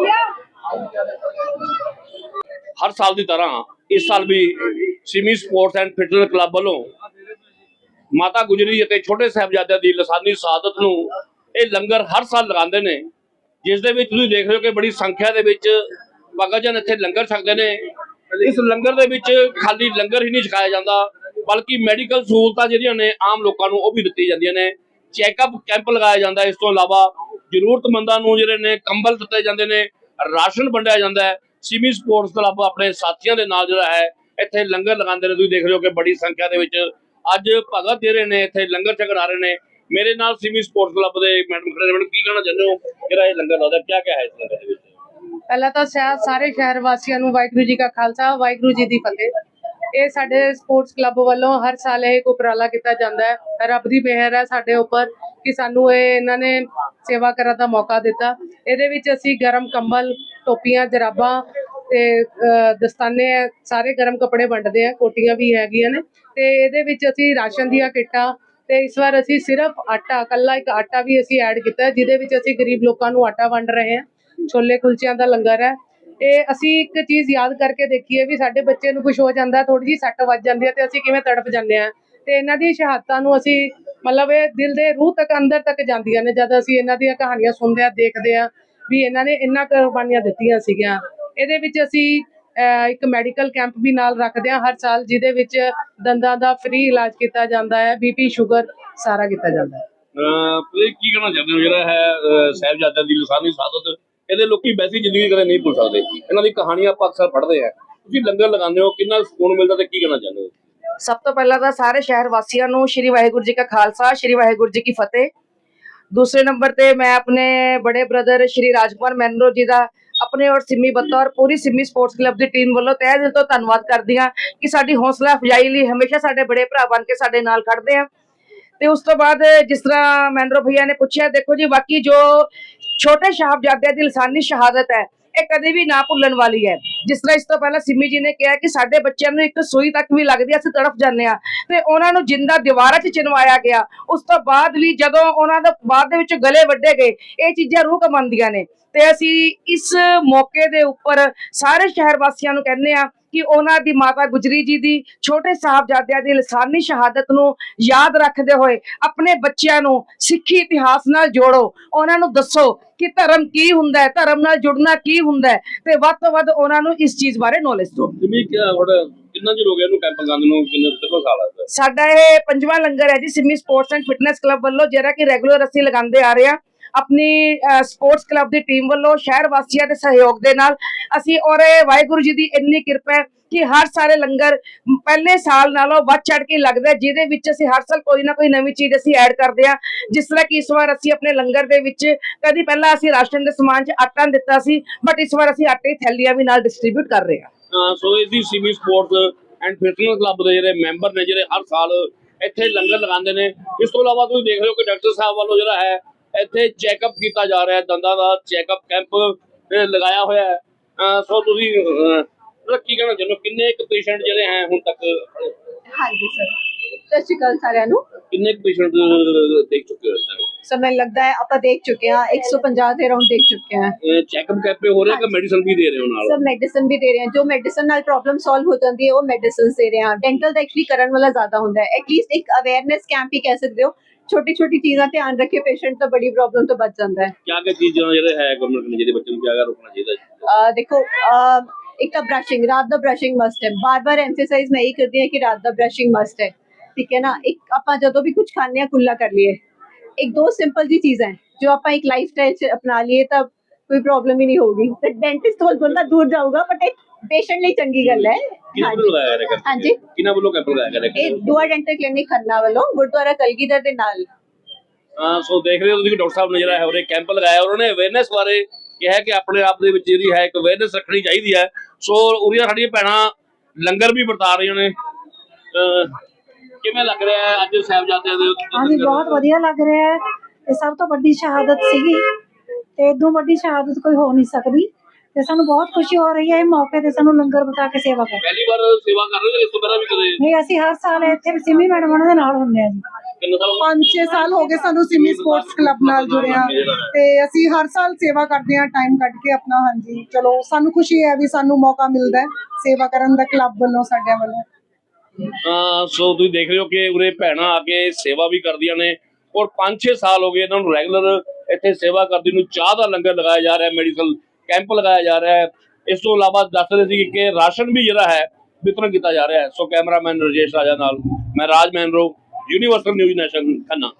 Yeah. ਹਰ ਸਾਲ ਦੀ ਤਰ੍ਹਾਂ ਇਸ ਸਾਲ ਵੀ Simmi sports and fitness club ਵੱਲੋਂ ਮਾਤਾ ਗੁਜਰੀ ਅਤੇ ਛੋਟੇ ਸਾਹਿਬਜ਼ਾਦਿਆਂ ਦੀ ਲਸਾਨੀ ਸ਼ਹਾਦਤ ਨੂੰ ਇਹ ਲੰਗਰ ਹਰ ਸਾਲ ਲਗਾਉਂਦੇ ਨੇ, ਜਿਸ ਦੇ ਵਿੱਚ ਤੁਸੀਂ ਦੇਖ ਰਹੇ ਹੋ ਕਿ ਬੜੀ ਸੰਖਿਆ ਦੇ ਵਿੱਚ ਭਗਤ ਜਨ ਇੱਥੇ ਲੰਗਰ ਛਕਦੇ ਨੇ। ਇਸ ਲੰਗਰ ਦੇ ਵਿੱਚ ਖਾਲੀ ਲੰਗਰ ਹੀ ਨਹੀਂ ਛਕਾਇਆ ਜਾਂਦਾ, ਬਲਕਿ ਮੈਡੀਕਲ ਸਹੂਲਤਾਂ ਜਿਹੜੀਆਂ ਨੇ ਆਮ ਲੋਕਾਂ ਨੂੰ ਉਹ ਵੀ ਦਿੱਤੀ ਜਾਂਦੀਆਂ ਨੇ। ਚੈੱਕਅਪ ਕੈਂਪ ਲਗਾਇਆ ਜਾਂਦਾ, ਇਸ ਤੋਂ ਇਲਾਵਾ ਜ਼ਰੂਰਤਮੰਦਾਂ ਨੂੰ ਜਿਹੜੇ ਨੇ ਕੰਬਲ ਦਿੱਤੇ ਜਾਂਦੇ ਨੇ, ਰਾਸ਼ਨ ਵੰਡਿਆ ਜਾਂਦਾ ਹੈ। ਸਿਮੀ ਸਪੋਰਟਸ ਕਲੱਬ ਆਪਣੇ ਸਾਥੀਆਂ ਦੇ ਨਾਲ ਜਿਹੜਾ ਹੈ, ਇੱਥੇ ਲੰਗਰ ਲਗਾਉਂਦੇ ਨੇ। ਤੁਸੀਂ ਦੇਖ ਰਹੇ ਹੋ ਕਿ ਬੜੀ ਸੰਖਿਆ ਦੇ ਵਿੱਚ ਅੱਜ ਭਗਤ ਜਿਹੜੇ ਨੇ, ਇੱਥੇ ਲੰਗਰ ਛਕਣ ਰਹੇ ਨੇ। ਮੇਰੇ ਨਾਲ ਸਿਮੀ ਸਪੋਰਟਸ ਕਲੱਬ ਦੇ ਮੈਡਮ ਖੜੇ ਮੈਡਮ, ਕੀ ਕਹਿਣਾ ਚਾਹੁੰਦੇ ਹੋ? ਜਿਹੜਾ ਇਹ ਲੰਗਰ ਲਾਉਂਦਾ ਕੀ ਕਿਆ ਹੈ ਇਸ ਲੰਗਰ ਦੇ ਵਿੱਚ? ਪਹਿਲਾਂ ਤਾਂ ਸਾਰੇ ਸ਼ਹਿਰ ਵਾਸੀਆਂ ਨੂੰ ਵਾਹਿਗੁਰੂ ਜੀ ਕਾ ਖਾਲਸਾ, ਵਾਹਿਗੁਰੂ ਜੀ ਦੀ ਫਤਿਹ। ਇਹ ਸਾਡੇ ਸਪੋਰਟਸ ਕਲੱਬ ਵੱਲੋਂ ਹਰ ਸਾਲ ਇਹ ਉਪਰਾਲਾ ਕੀਤਾ ਜਾਂਦਾ ਹੈ। ਰੱਬ ਦੀ ਮਿਹਰ ਹੈ ਸਾਡੇ ਉੱਪਰ ਕਿ ਸਾਨੂੰ ਇਹ ਇਹਨਾਂ ਨੇ ਸੇਵਾ ਕਰਨ ਦਾ ਮੌਕਾ ਦਿੱਤਾ। ਇਹਦੇ ਵਿੱਚ ਅਸੀਂ ਗਰਮ ਕੰਬਲ ਟੋਪੀਆਂ ਜਰਾਬਾਂ ਤੇ ਅ, ਦਸਤਾਨੇ ਸਾਰੇ ਗਰਮ ਕੱਪੜੇ ਵੰਡਦੇ ਆ ਕੋਟੀਆਂ ਵੀ ਹੈਗੀਆਂ ਨੇ। ਤੇ ਇਹਦੇ ਵਿੱਚ ਅਸੀਂ ਰਾਸ਼ਨ ਦੀਆਂ ਕਿੱਟਾਂ ਤੇ ਇਸ ਵਾਰ ਅਸੀਂ ਸਿਰਫ ਆਟਾ ਕੱਲਾ ਇੱਕ ਆਟਾ ਵੀ ਅਸੀਂ ਐਡ ਕੀਤਾ ਜਿਹਦੇ ਵਿੱਚ ਅਸੀਂ ਗਰੀਬ ਲੋਕਾਂ ਨੂੰ ਆਟਾ ਵੰਡ ਰਹੇ ਹਾਂ। ਛੋਲੇ ਕੁਲਚਿਆਂ ਦਾ ਲੰਗਰ ਹੈ। ਇਹ ਅਸੀਂ ਇੱਕ ਚੀਜ਼ ਯਾਦ ਕਰਕੇ ਦੇਖੀਏ ਵੀ ਸਾਡੇ ਬੱਚੇ ਨੂੰ ਕੁਝ ਹੋ ਜਾਂਦਾ ਥੋੜੀ ਜਿਹੀ ਸੱਟ ਵੱਜ ਜਾਂਦੀ ਹੈ ਤੇ ਅਸੀਂ ਕਿਵੇਂ ਤੜਪ ਜਾਂਦੇ ਆ ਤੇ ਇਹਨਾਂ ਦੀ ਸ਼ਹਾਦਤਾਂ ਨੂੰ ਅਸੀਂ ਮਤਲਬ ਇਹ ਦਿਲ ਦੇ ਰੂਹ ਤੱਕ ਅੰਦਰ ਤੱਕ ਜਾਂਦੀਆਂ ਨੇ ਜਦ ਅਸੀਂ ਇਹਨਾਂ ਦੀਆਂ ਕਹਾਣੀਆਂ ਸੁਣਦੇ ਆ ਦੇਖਦੇ ਆ ਵੀ ਇਹਨਾਂ ਨੇ ਇੰਨਾ ਕੁਰਬਾਨੀਆਂ ਦਿੱਤੀਆਂ ਸੀਗੀਆਂ। ਇਹਦੇ ਵਿੱਚ ਅਸੀਂ ਇੱਕ ਮੈਡੀਕਲ ਕੈਂਪ ਵੀ ਨਾਲ ਰੱਖਦੇ ਆ ਹਰ ਸਾਲ ਜਿਹਦੇ ਵਿੱਚ ਦੰਦਾਂ ਦਾ ਫ੍ਰੀ ਇਲਾਜ ਕੀਤਾ ਜਾਂਦਾ ਹੈ ਬੀਪੀ ਸ਼ੂਗਰ ਸਾਰਾ ਕੀਤਾ ਜਾਂਦਾ ਹੈ। ਤੁਸੀਂ ਕੀ ਕਹਿਣਾ ਚਾਹੁੰਦੇ ਹੋ? ਜਿਹੜਾ ਹੈ ਸਾਹਿਬਜ਼ਾਦਿਆਂ ਦੀ ਲਸਾਨੀ ਸ਼ਹਾਦਤ ਇਹਦੇ ਲੋਕੀ ਵੈਸੀ ਜ਼ਿੰਦਗੀ ਕਦੇ ਨਹੀਂ ਭੁੱਲ ਸਕਦੇ। ਇਹਨਾਂ ਦੀ ਕਹਾਣੀਆਂ ਆਪਾਂ ਅਕਸਰ ਪੜ੍ਹਦੇ ਆ ਤੁਸੀਂ ਲੰਗਰ ਲਗਾਉਂਦੇ ਹੋ ਕਿੰਨਾ ਸਕੂਨ ਮਿਲਦਾ ਤੇ ਕੀ ਕਹਿਣਾ ਚਾਹੁੰਦੇ ਹੋ? ਸਭ ਤੋਂ ਪਹਿਲਾਂ ਤਾਂ ਸਾਰੇ ਸ਼ਹਿਰ ਵਾਸੀਆਂ ਨੂੰ ਸ਼੍ਰੀ ਵਾਹਿਗੁਰੂ ਜੀ ਕਾ ਖਾਲਸਾ ਸ਼੍ਰੀ ਵਾਹਿਗੁਰੂ ਜੀ ਕੀ ਫਤਿਹ। ਦੂਸਰੇ ਨੰਬਰ ਤੇ ਮੈਂ ਆਪਣੇ ਬੜੇ ਬ੍ਰਦਰ ਸ਼੍ਰੀ ਰਾਜਕੁਮਾਰ ਮੈਨਰੋ ਜੀ ਦਾ ਆਪਣੇ ਔਰ ਸਿੰਮੀ ਬੱਤਾ ਔਰ ਪੂਰੀ ਸਿੰਮੀ ਸਪੋਰਟਸ ਕਲੱਬ ਦੀ ਟੀਮ ਵੱਲੋਂ ਤਹਿ ਦਿਲ ਤੋਂ ਧੰਨਵਾਦ ਕਰਦੀ ਹਾਂ ਕਿ ਸਾਡੀ ਹੌਸਲਾ ਅਫਜ਼ਾਈ ਲਈ ਹਮੇਸ਼ਾ ਸਾਡੇ ਬੜੇ ਭਰਾ ਬਣ ਕੇ ਸਾਡੇ ਨਾਲ ਖੜਦੇ ਆ। ਤੇ ਉਸ ਤੋਂ ਬਾਅਦ ਜਿਸ ਤਰ੍ਹਾਂ ਮੈਨਰੋ ਭਈਆ ਨੇ ਪੁੱਛਿਆ, ਦੇਖੋ ਜੀ, ਬਾਕੀ ਜੋ ਛੋਟੇ ਸਾਹਿਬਜ਼ਾਦਿਆਂ ਦੀ ਲਸਾਨੀ ਸ਼ਹਾਦਤ ਹੈ ਇਹ ਕਦੇ ਵੀ ਨਾ ਭੁੱਲਣ ਵਾਲੀ ਹੈ। ਜਿਸ ਤਰ੍ਹਾਂ ਇਸ ਤੋਂ ਪਹਿਲਾਂ ਸਿੰਮੀ ਜੀ ਨੇ ਕਿਹਾ ਕਿ ਸਾਡੇ ਬੱਚਿਆਂ ਨੂੰ ਇੱਕ ਸੂਈ ਤੱਕ ਵੀ ਲੱਗਦੀ ਅਸੀਂ ਤੜਫ ਜਾਂਦੇ ਆ। ਤੇ ਉਹਨਾਂ ਨੂੰ ਜਿੰਦਾ ਦੀਵਾਰਾਂ 'ਚ ਚਿਣਵਾਇਆ ਗਿਆ। ਉਸ ਤੋਂ ਬਾਅਦ ਵੀ ਜਦੋਂ ਉਹਨਾਂ ਦੇ ਬਾਅਦ ਦੇ ਵਿੱਚ ਗਲੇ ਵੱਡੇ ਗਏ, ਇਹ ਚੀਜ਼ਾਂ ਰੂਹ ਕਮਾਉਂਦੀਆਂ ਨੇ। ਤੇ ਅਸੀਂ ਇਸ ਮੌਕੇ ਦੇ ਉੱਪਰ ਸਾਰੇ ਸ਼ਹਿਰ ਵਾਸੀਆਂ ਨੂੰ ਕਹਿੰਦੇ ਆ ਕਿ ਉਹਨਾਂ ਦੀ ਮਾਤਾ ਗੁਜਰੀ ਜੀ ਦੀ, ਛੋਟੇ ਸਾਹਿਬਜ਼ਾਦਿਆਂ ਦੀ ਲਸਾਨੀ ਸ਼ਹਾਦਤ ਨੂੰ ਯਾਦ ਰੱਖਦੇ ਹੋਏ ਆਪਣੇ ਬੱਚਿਆਂ ਨੂੰ ਸਿੱਖੀ ਇਤਿਹਾਸ ਨਾਲ ਜੋੜੋ। ਉਹਨਾਂ ਨੂੰ ਦੱਸੋ ਕਿ ਧਰਮ ਕੀ ਹੁੰਦਾ ਹੈ ਧਰਮ ਨਾਲ ਜੁੜਨਾ ਕੀ ਹੁੰਦਾ ਹੈ ਤੇ ਵੱਧ ਤੋਂ ਵੱਧ ਉਹਨਾਂ ਨੂੰ ਇਸ ਚੀਜ਼ ਬਾਰੇ ਨੌਲੇਜ ਦਿਓ। ਜਿਵੇਂ ਕਿ ਤੁਹਾਡਾ ਕਿੰਨਾ ਚਿਰ ਹੋ ਗਿਆ ਇਹਨੂੰ ਕੈਂਪ ਲਗਾਉਂਦੇ ਨੂੰ ਕਿੰਨੇ ਕਿੰਨਾ ਸਾਲ ਆ ਸਾਡਾ ਇਹ ਪੰਜਵਾਂ ਲੰਗਰ ਹੈ ਜੀ Simmi sports and fitness club ਵੱਲੋਂ ਜਿਹੜਾ ਕਿ ਰੈਗੂਲਰ ਅਸੀਂ ਲਗਾਉਂਦੇ ਆ ਰਹੇ ਹਾਂ। ਆਪਣੀ ਸਪੋਰਟਸ ਕਲੱਬ ਦੀ ਟੀਮ ਵੱਲੋਂ ਸ਼ਹਿਰ ਵਾਸੀਆਂ ਦੇ ਸਹਿਯੋਗ ਦੇ ਨਾਲ ਅਸੀਂ ਔਰ ਵਾਹਿਗੁਰੂ ਜੀ ਦੀ ਇੰਨੀ ਕਿਰਪਾ ਹੈ ਕਿ ਹਰ ਸਾਰੇ ਲੰਗਰ ਪਹਿਲੇ ਸਾਲ ਨਾਲੋਂ ਵੱਧ ਚੜ ਕੇ ਲੱਗਦਾ ਜਿਹਦੇ ਵਿੱਚ ਅਸੀਂ ਹਰ ਸਾਲ ਕੋਈ ਨਾ ਕੋਈ ਨਵੀਂ ਚੀਜ਼ ਅਸੀਂ ਐਡ ਕਰਦੇ ਹਾਂ। ਜਿਸ ਤਰ੍ਹਾਂ ਕਿ ਇਸ ਵਾਰ ਅਸੀਂ ਆਪਣੇ ਲੰਗਰ ਦੇ ਵਿੱਚ ਕਦੀ ਪਹਿਲਾਂ ਅਸੀਂ ਰਾਸ਼ਨ ਦੇ ਸਮਾਨ 'ਚ ਆਟਾ ਦਿੱਤਾ ਸੀ ਬਟ ਇਸ ਵਾਰ ਅਸੀਂ ਆਟੇ ਦੀ ਥੈਲੀਆਂ ਵੀ ਨਾਲ ਡਿਸਟ੍ਰੀਬਿਊਟ ਕਰ ਰਹੇ ਹਾਂ। ਸੋ ਇਸ ਦੀ Simmi sports and fitness club ਦੇ ਜਿਹੜੇ ਮੈਂਬਰ ਨੇ, ਜਿਹੜੇ ਹਰ ਸਾਲ ਇੱਥੇ ਲੰਗਰ ਲਗਾਉਂਦੇ ਨੇ। ਇਸ ਤੋਂ ਇਲਾਵਾ ਤੁਸੀਂ ਦੇਖ ਰਹੇ ਹੋ ਕਿ ਡਾਕਟਰ ਸਾਹਿਬ ਵੱਲੋਂ ਜਿਹੜਾ ਹੈ, ਇੱਥੇ ਚੈੱਕਅਪ ਕੀਤਾ ਜਾ ਰਿਹਾ ਹੈ, ਦੰਦਾਂ ਦਾ ਚੈੱਕਅਪ ਕੈਂਪ ਲਗਾਇਆ ਹੋਇਆ ਹੈ। ਸੋ ਤੁਸੀਂ ਮਤਲਬ ਕੀ ਕਹਿਣਾ ਚਾਹੁੰਦੇ ਹੋ? ਕਿੰਨੇ ਕੁ ਪੇਸ਼ੈਂਟ ਜਿਹੜੇ ਹੈ ਹੁਣ ਤੱਕ ਹਾਂਜੀ ਸਰ। ਸਤਿ ਸ਼੍ਰੀ ਅਕਾਲ ਸਾਰਿਆਂ ਨੂੰ। ਕਿੰਨੇ ਕੁ ਪੇਸ਼ੈਂਟ ਦੇਖ ਚੁੱਕੇ ਹੋ? ਸਰ ਮੈਨੂੰ ਲੱਗਦਾ ਹੈ ਆਪਾਂ ਦੇਖ ਚੁੱਕੇ ਹਾਂ 150 ਦੇ ਅਰਾਊਂਡ ਦੇਖ ਚੁੱਕੇ ਹਾਂ। ਚੈੱਕਅਪ ਕੈਂਪ ਹੋ ਰਿਹਾ ਕਿ ਮੈਡੀਸਨ ਵੀ ਦੇ ਰਹੇ ਹੋ ਨਾਲ। ਸਰ ਮੈਡੀਸਨ ਵੀ ਦੇ ਰਹੇ ਹਾਂ। ਜੋ ਮੈਡੀਸਨ ਨਾਲ ਪ੍ਰੋਬਲਮ ਸੋਲਵ ਹੋ ਜਾਂਦੀ ਹੈ ਉਹ ਮੈਡੀਸਿਨਸ ਦੇ ਰਹੇ ਹਾਂ। ਡੈਂਟਲ ਦਾ ਐਕਚੁਅਲੀ ਕਰਨ ਵਾਲਾ ਜ਼ਿਆਦਾ ਹੁੰਦਾ ਹੈ। ਐਟਲੀਸਟ ਇੱਕ ਅਵੇਅਰਨੈਸ ਕੈਂਪ ਹੀ ਕਹਿ ਸਕਦੇ ਹੋ। ਛੋਟੀ ਛੋਟੀ ਚੀਜ਼ਾਂ ਧਿਆਨ ਰੱਖੇ ਪੇਸ਼ੈਂਟ ਤਾਂ ਬੜੀ ਪ੍ਰੋਬਲਮ ਤੋਂ ਬਚ ਜਾਂਦਾ ਹੈ। ਕਿਆ ਕਿਆ ਚੀਜ਼ਾਂ ਜਿਹੜੇ ਹੈ ਗਵਰਨਮੈਂਟ ਨੇ ਜਿਹਦੇ ਬੱਚੇ ਨੂੰ ਕਿਆ ਕਿਆ ਰੋਕਣਾ ਚਾਹੀਦਾ ਹੈ? ਅਹ ਦੇਖੋ ਅਹ ਇੱਕ ਤਾਂ ਬ੍ਰਸ਼ਿੰਗ ਰਾਤ ਦਾ ਬ੍ਰਸ਼ਿੰਗ ਮਸਟ ਹੈ। ਬਾਰ-ਬਾਰ ਐਮਫਸਾਈਜ਼ ਮੈਂ ਇਹ ਕਰਦੀ ਹਾਂ ਕਿ ਰਾਤ ਦਾ ਬ੍ਰਸ਼ਿੰਗ ਮਸਟ ਹੈ। ਠੀਕ ਹੈ ਨਾ? ਇੱਕ ਆਪਾਂ ਜਦੋਂ ਵੀ ਕੁਝ ਖਾਣੇ ਆ ਕੁੱਲਾ ਕਰ ਲਈਏ। ਇੱਕ ਦੋ ਸਿੰਪਲ ਜੀ ਚੀਜ਼ਾਂ ਹੈ, ਜੋ ਆਪਾਂ ਇੱਕ ਲਾਈਫ ਸਟਾਈਲ ਚ ਅਪਣਾ ਲਈਏ ਤਾਂ ਕੋਈ ਪ੍ਰੋਬਲਮ ਹੀ ਨਹੀਂ ਹੋਊਗੀ। ਤੇ ਡੈਂਟਿਸਟ ਕੋਲ ਬੰਦਾ ਦੂਰ ਜਾਊਗਾ ਬਟ ਇੱਕ ਪੇਸ਼ੈਂਟ ਲਈ ਚੰਗੀ ਗੱਲ ਹੈ। ਹਾਂਜੀ। ਕਿਹਨਾਂ ਵੱਲੋਂ ਕੈਂਪ ਲਗਾਇਆ ਗਿਆ ਇਹ ਦੁਆ ਡੈਂਟਲ ਕਲੀਨਿਕ ਖੰਨਾ ਵੱਲੋਂ ਗੁਰਦੁਆਰਾ ਕਲਗੀਧਰ ਦੇ ਨਾਲ। ਹਾਂ ਸੋ ਦੇਖ ਰਹੇ ਹੋ ਤੁਸੀਂ ਡਾਕਟਰ ਸਾਹਿਬ ਨਜ਼ਰ ਆਏ ਹੋ ਰਹੇ ਕੈਂਪ ਲਗਾਇਆ ਉਹਨਾਂ ਨੇ ਅਵੇਅਰਨੈਸ ਬਾਰੇ ਕਿਹਾ ਕਿ ਆਪਣੇ ਆਪ ਦੇ ਵਿੱਚ ਜਿਹੜੀ ਹੈ ਇੱਕ ਅਵੇਅਰਨੈਸ ਰੱਖਣੀ ਚਾਹੀਦੀ ਹੈ। ਸੋ ਉਰੀਆਂ ਸਾਡੀਆਂ ਭੈਣਾਂ ਲੰਗਰ ਵੀ ਵਰਤਾ ਰਹੀਆਂ ਨੇ। ਕਿਵੇਂ ਲੱਗ ਰਿਹਾ ਹੈ ਅੱਜ ਸਾਹਿਬਜ਼ਾਦਿਆਂ ਦੇ ਹਾਂਜੀ ਬਹੁਤ ਵਧੀਆ ਲੱਗ ਰਿਹਾ ਹੈ। ਇਹ ਸਭ ਤੋਂ ਵੱਡੀ ਸ਼ਹਾਦਤ ਸੀਗੀ ਤੇ ਇਦੋਂ ਵੱਡੀ ਸ਼ਹਾਦਤ ਕੋਈ ਹੋ ਨਹੀਂ ਸਕਦੀ ਤੇ ਸਾਨੂੰ ਬਹੁਤ ਖੁਸ਼ੀ ਹੋ ਰਹੀ ਹੈ ਇਹ ਮੌਕੇ ਤੇ ਸਾਨੂੰ ਲੰਗਰ ਬਤਾ ਕੇ ਸੇਵਾ ਕਰ ਪਹਿਲੀ ਵਾਰ ਸੇਵਾ ਕਰ ਰਹੇ ਹੋ ਇਸ ਤੋਂ ਪਹਿਲਾਂ ਵੀ ਕਦੇ? ਨਹੀਂ ਅਸੀਂ ਹਰ ਸਾਲ ਇੱਥੇ ਸਿਮੀ ਮੈਡਮ ਉਹਨਾਂ ਦੇ ਨਾਲ ਹੁੰਦੇ ਆ ਜੀ। ਹੋ? 5-6 ਸਾਲ ਹੋ ਗਏ ਸਾਨੂੰ ਸਿਮੀ ਸਪੋਰਟਸ ਕਲੱਬ ਨਾਲ ਜੁੜਿਆ। ਤੇ ਅਸੀਂ ਹਰ ਸਾਲ ਸੇਵਾ ਕਰਦੇ ਹਾਂ ਟਾਈਮ ਕੱਢ ਕੇ ਆਪਣਾ, ਹਾਂਜੀ। ਚਲੋ, ਸਾਨੂੰ ਖੁਸ਼ੀ ਹੈ ਵੀ ਸਾਨੂੰ ਮੌਕਾ ਮਿਲਦਾ ਹੈ ਸੇਵਾ ਕਰਨ ਦਾ ਕਲੱਬ ਵੱਲੋਂ, ਸਾਡਿਆਂ ਵੱਲੋਂ। ਸੋ ਤੁਸੀਂ ਦੇਖ ਰਹੇ ਹੋ ਕਿ ਉਰੇ ਭੈਣਾਂ ਆ ਕੇ ਸੇਵਾ ਵੀ ਕਰਦੀਆਂ ਨੇ ਔਰ 5-6 ਸਾਲ ਹੋ ਗਏ ਇਹਨਾਂ ਨੂੰ ਰੈਗੂਲਰ ਇੱਥੇ ਸੇਵਾ ਕਰਦੀ ਨੂੰ ਚਾਹ ਦਾ ਲੰਗਰ ਲਗਾਇਆ ਜਾ ਰਿਹਾ, ਮੈਡੀਕਲ ਕੈਂਪ ਲਗਾਇਆ ਜਾ ਰਿਹਾ ਹੈ। ਇਸ ਤੋਂ ਇਲਾਵਾ ਦੱਸ ਰਹੇ ਸੀ ਕਿ ਰਾਸ਼ਨ ਵੀ ਜਿਹੜਾ ਹੈ ਵਿਤਰਨ ਕੀਤਾ ਜਾ ਰਿਹਾ ਹੈ। ਸੋ ਕੈਮਰਾਮੈਨ ਰਜੇਸ਼ ਰਾਜਾ ਨਾਲ, ਮੈਂ Raj Manro universal news nation Khanna